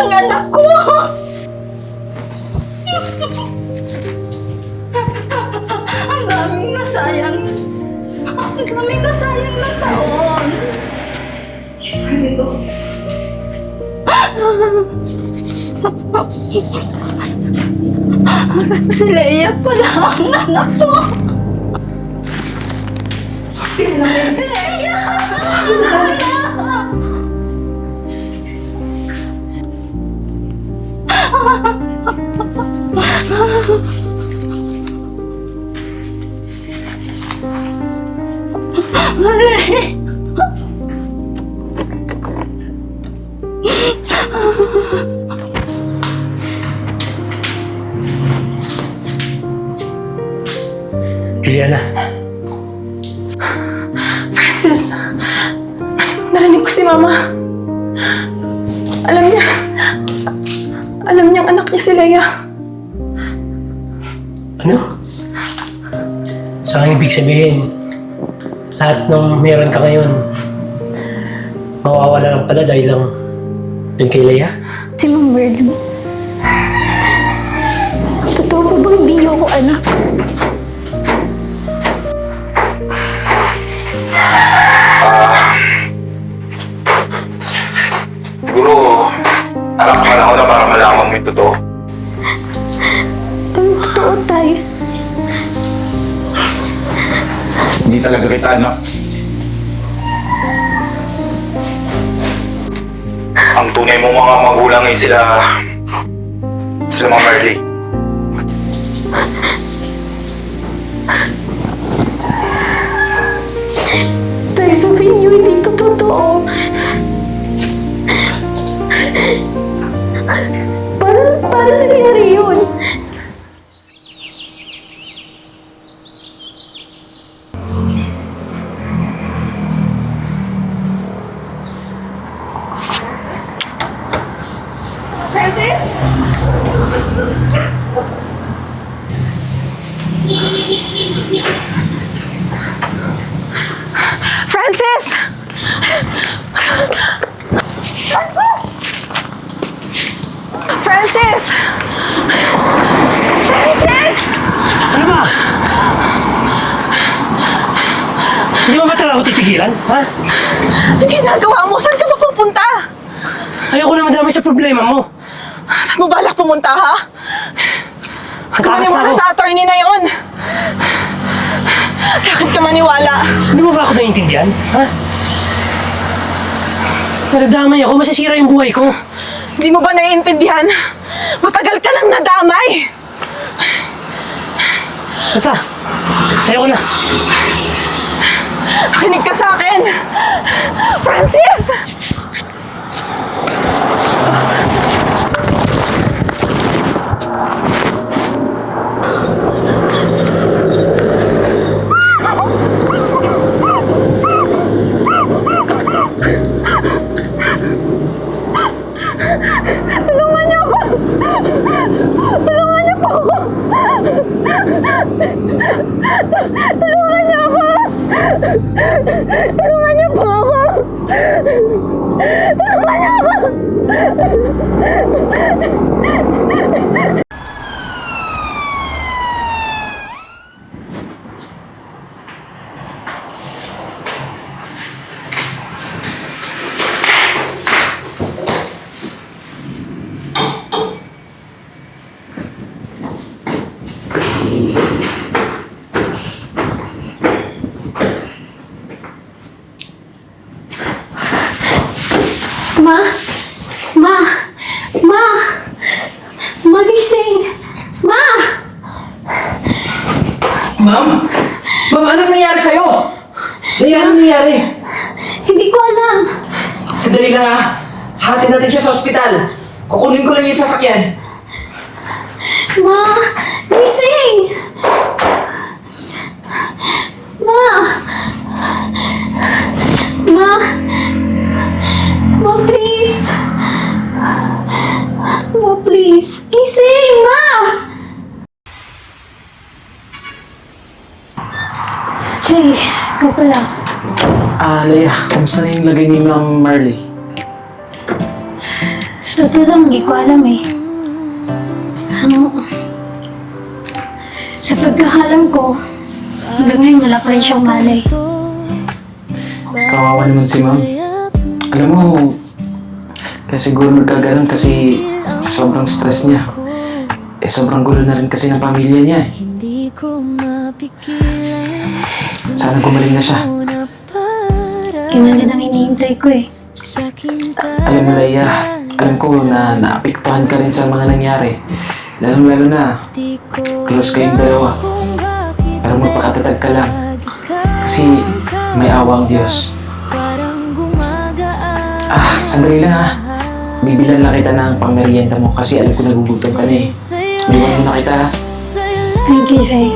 ang anak ko! ang daming nasayang. Ang daming nasayang na taon. si Leia pala ang anak ko. Leia! Leia! Juliana, Francis, narinig ko si Mama. Alam alam niyang anak niya si Leia. ano? So, ang ibig sabihin, lahat ng meron ka ngayon, mawawala lang pala dahil lang dun kay Leia? Si Ma'am Merly. Totoo ba bang hindi niyo ako anak? Siguro, alam ka na ako na para malaman yung totoo. Ang totoo tayo. Hindi talaga kita anak. Ang tunay mong mga magulang ay sila... sila mga Marley. Tayo sabihin niyo hindi ito totoo. Francis! Francis! Ako titigilan? Ha? Ano ginagawa mo? Saan ka mapupunta? Ayoko na madami sa problema mo. Saan mo balak pumunta, ha? Huwag ka na maniwala ako. sa attorney na yon. Sa akin ka maniwala. Hindi mo ba ako naiintindihan? Ha? Nadadamay ako, masisira yung buhay ko. Hindi mo ba naiintindihan? Matagal ka nang nadamay. Basta, ayoko na. Makinig ka sa akin! Francis! Tulungan niyo ako! Tulungan niyo po ako! Niyo ako! Tulungan niyo po ako! Tulungan niyo ako! Ma! Ma! Ma! Magising! Ma! Ma'am? Ma'am, anong nangyari sa'yo? Leia, anong nangyari? Hindi ko alam. Sandali lang ah. Hati natin siya sa ospital. Kukunin ko lang yung sasakyan. Ma! Gising! Ma! Ma! Ma, please! Ma, please! Gising! Ma! Jay, ikaw pala. Ah, Leia, kumusta na yung lagay ni Ma'am Marley? Sa totoo lang, hindi ko alam eh. Ano? Sa pagkakalam ko, hanggang ngayon wala pa rin siyang malay. Kawawa naman si ma'am. Alam mo, kaya siguro nagkaganon kasi sobrang stress niya. Eh, sobrang gulo na rin kasi ng pamilya niya. eh. Hindi ko mapigilan Sana gumaling na siya. Na para Kaya din ang iniintay ko eh. Alam mo, Leia, alam ko na naapektuhan ka rin sa mga nangyari. Lalo-lalo na, close kayong dalawa. Pero magpakatatag ka lang. Kasi may awang Diyos. Ah, sandali lang ha. Bibilan lang kita ng pangmerienda mo kasi alam ko nagugutom ka na eh. Iwan mo na kita ha. lang Thank you, Jay.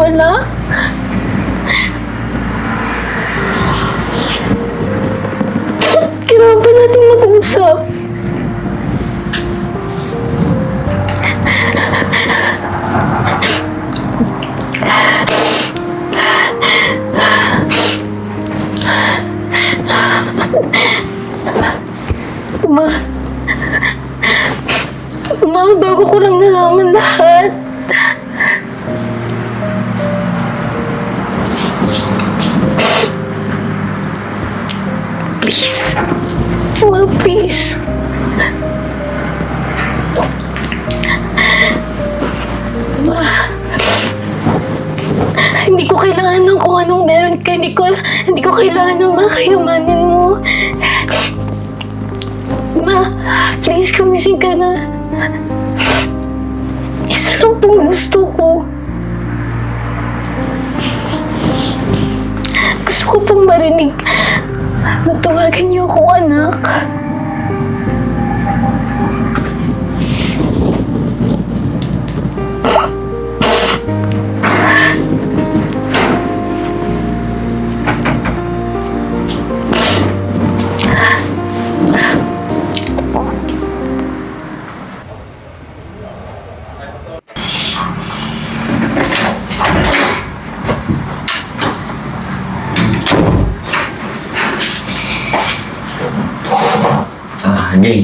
Mawala. Kailangan pa natin mag-usap. Ma, Ma, bago ko lang nalaman lahat. Please. Ma, please. Ma. Hindi ko kailangan ng kung anong meron ka. Hindi ko, hindi ko kailangan ng mga kayamanin mo. Ma, please, kumising ka na. Isa lang tong gusto ko. Gusto ko pang marinig na tawagan niyo akong anak. Jay.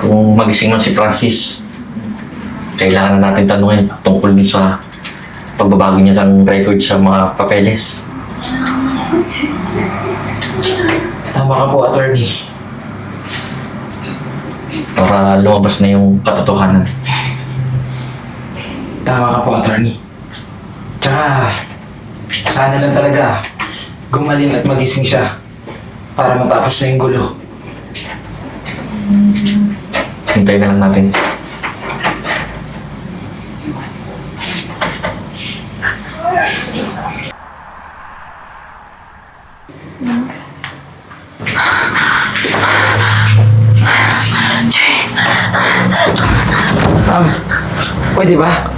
Kung magising man si Francis, kailangan na natin tanungin tungkol dun sa pagbabago niya ng record sa mga papeles. Tama ka po, attorney. Para lumabas na yung katotohanan. Tama ka po, attorney. Tsaka, sana lang talaga gumaling at magising siya para matapos na yung gulo. Hintayin na lang natin. Ma'am, pwede ba?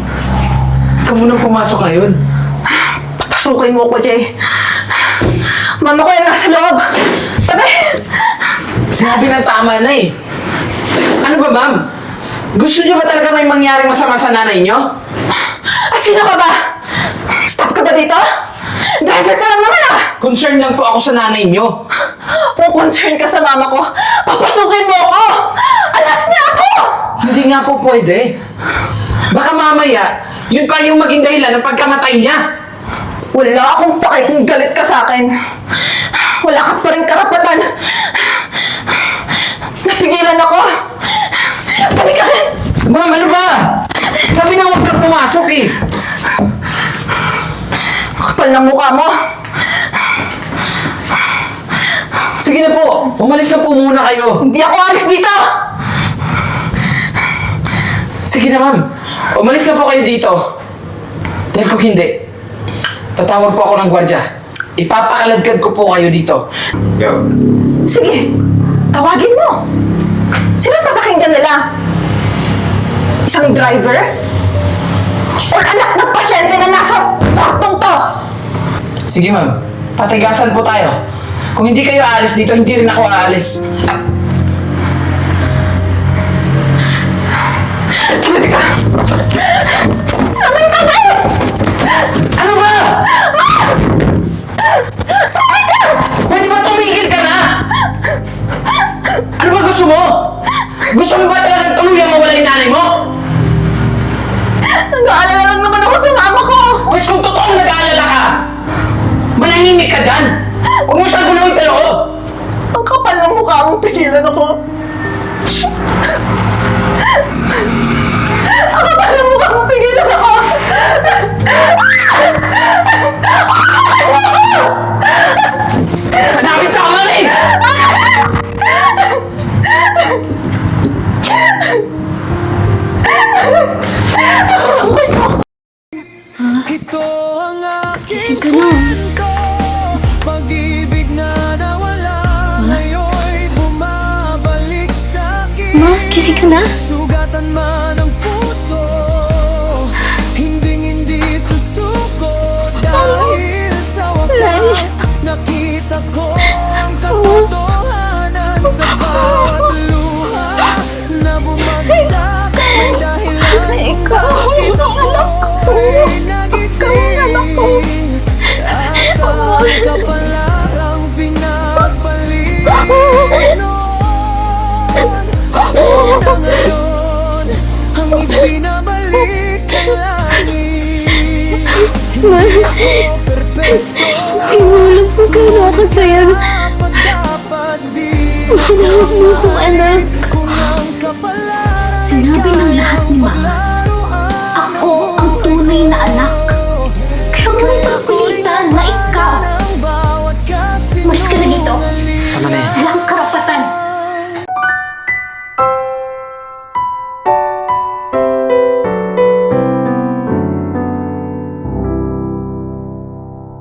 Ikaw munang pumasok ngayon. Pasukin mo ko, Jay. Mama ko yan nasa loob. Tabi! Sinabi ng tama na eh. Ano ba, ma'am? Gusto niyo ba talaga may mangyaring masama sa nanay niyo? At sino ka ba? Stop ka ba dito? Driver ka lang naman ah! Concern lang po ako sa nanay niyo. Kung concern ka sa mama ko, papasukin mo ako! Anak niya ako! Hindi nga po pwede. Baka mamaya, yun pa yung maging dahilan ng pagkamatay niya. Wala akong pake kung galit ka sa akin. Wala ka pa rin karapatan. Napigilan ako. Tabi ka rin! Ma'am, ano ba? Sabi na huwag kang pumasok eh. Kapal ng mukha mo. Sige na po, umalis na po muna kayo. Hindi ako alis dito! Sige na ma'am, umalis na po kayo dito. Dahil kung hindi, tatawag po ako ng gwardya. Ipapakaladkad ko po kayo dito. Yo, Sige, tawagin mo. Sino papakinggan nila? Isang driver? Or anak ng pasyente na nasa kwartong to? Sige ma'am, patigasan po tayo. Kung hindi kayo aalis dito, hindi rin ako aalis. Tumabi ka na? Sugatan man ang puso Hindi hindi susuko Dahil sa wakas Nakita ko ang katotohanan Sa bawat Ako ang tunay na